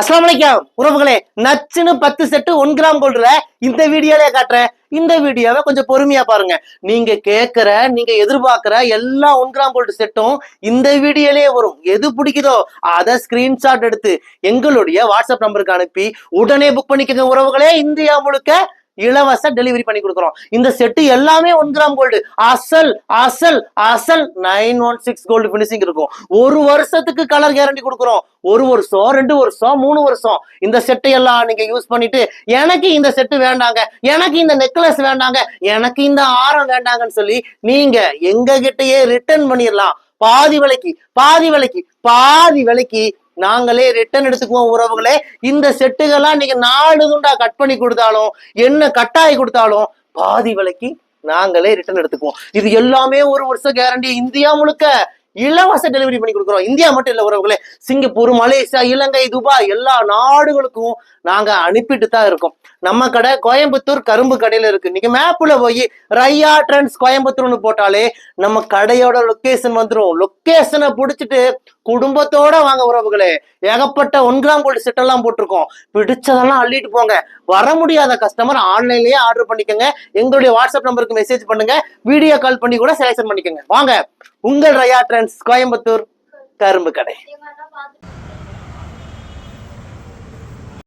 அஸ்லாம் வலைக்கம் உறவுகளே நச்சுன்னு பத்து செட்டு ஒன் கிராம் கோல்டுல இந்த வீடியோலயே காட்டுறேன். இந்த வீடியோவை கொஞ்சம் பொறுமையா பாருங்க. நீங்க கேட்கிற நீங்க எதிர்பார்க்கிற எல்லா ஒன் கிராம் கோல்டு செட்டும் இந்த வீடியோலயே வரும். எது பிடிக்குதோ அதை ஸ்கிரீன்ஷாட் எடுத்து எங்களுடைய வாட்ஸ்அப் நம்பருக்கு அனுப்பி உடனே புக் பண்ணிக்கங்க உறவுகளே. இந்தியா முழுக்க இலவச டெலிவரி பண்ணி கொடுக்குறோம். இந்த செட்டு எல்லாமே ஒன் கிராம் கோல்டு அசல் அசல் அசல் nine one six gold finishing இருக்கும். ஒரு வருஷத்துக்கு கலர் கேரண்டி கொடுக்குறோம். ஒரு வருஷம் ரெண்டு வருஷம் மூணு வருஷம். இந்த செட்டை எல்லாம் நீங்க யூஸ் பண்ணிட்டு எனக்கு இந்த செட்டு வேண்டாங்க எனக்கு இந்த நெக்லஸ் வேண்டாங்க எனக்கு இந்த ஆரம் வேண்டாங்கன்னு சொல்லி நீங்க எங்க கிட்டயே ரிட்டர்ன் பண்ணிடலாம் பாதி விலைக்கு பாதி விலைக்கு பாதி விலைக்கு நாங்களே ரிட்டர்ன் எடுத்துக்குவோம் உறவுகளே. இந்த செட்டுகள்லாம் நீங்க நாலு துண்டா கட் பண்ணி கொடுத்தாலும் என்ன கட்டாயி கொடுத்தாலும் பாதி விலைக்கு நாங்களே ரிட்டர்ன் எடுத்துக்குவோம். இது எல்லாமே ஒரு வருஷம் கேரண்டி இந்தியா முழுக்க இலவச டெலிவரி பண்ணி கொடுக்குறோம். இந்தியா மட்டும் இல்ல உறவுகளே. சிங்கப்பூர் மலேசியா இலங்கை துபாய் எல்லா நாடுகளுக்கும் நாங்க அனுப்பிட்டு தான் இருக்கோம். நம்ம கடை கோயம்புத்தூர் கரும்பு கடையில இருக்கு. நீங்க மேப்ல போய் ரையா ட்ரெண்ட்ஸ் கோயம்புத்தூர்னு போட்டாலே நம்ம கடையோட லொக்கேஷன் வந்துடும் லொக்கேஷனை பிடிச்சிட்டு குடும்பத்தோட வாங்க உறவுகளே. ஏகப்பட்ட ஒன்றாம் கோல்டு செட்டெல்லாம் போட்டிருக்கோம். பிடிச்சதெல்லாம் அள்ளிட்டு போங்க. வர முடியாத கஸ்டமர் ஆன்லைன்லயே ஆர்டர் பண்ணிக்கோங்க. எங்களுடைய வாட்ஸ்அப் நம்பருக்கு மெசேஜ் பண்ணுங்க. வீடியோ கால் பண்ணி கூட செலக்ஷன் பண்ணிக்கோங்க. வாங்க. உங்கள் ரயா ட்ரெண்ட்ஸ் கோயம்புத்தூர் கரும்பு கடை.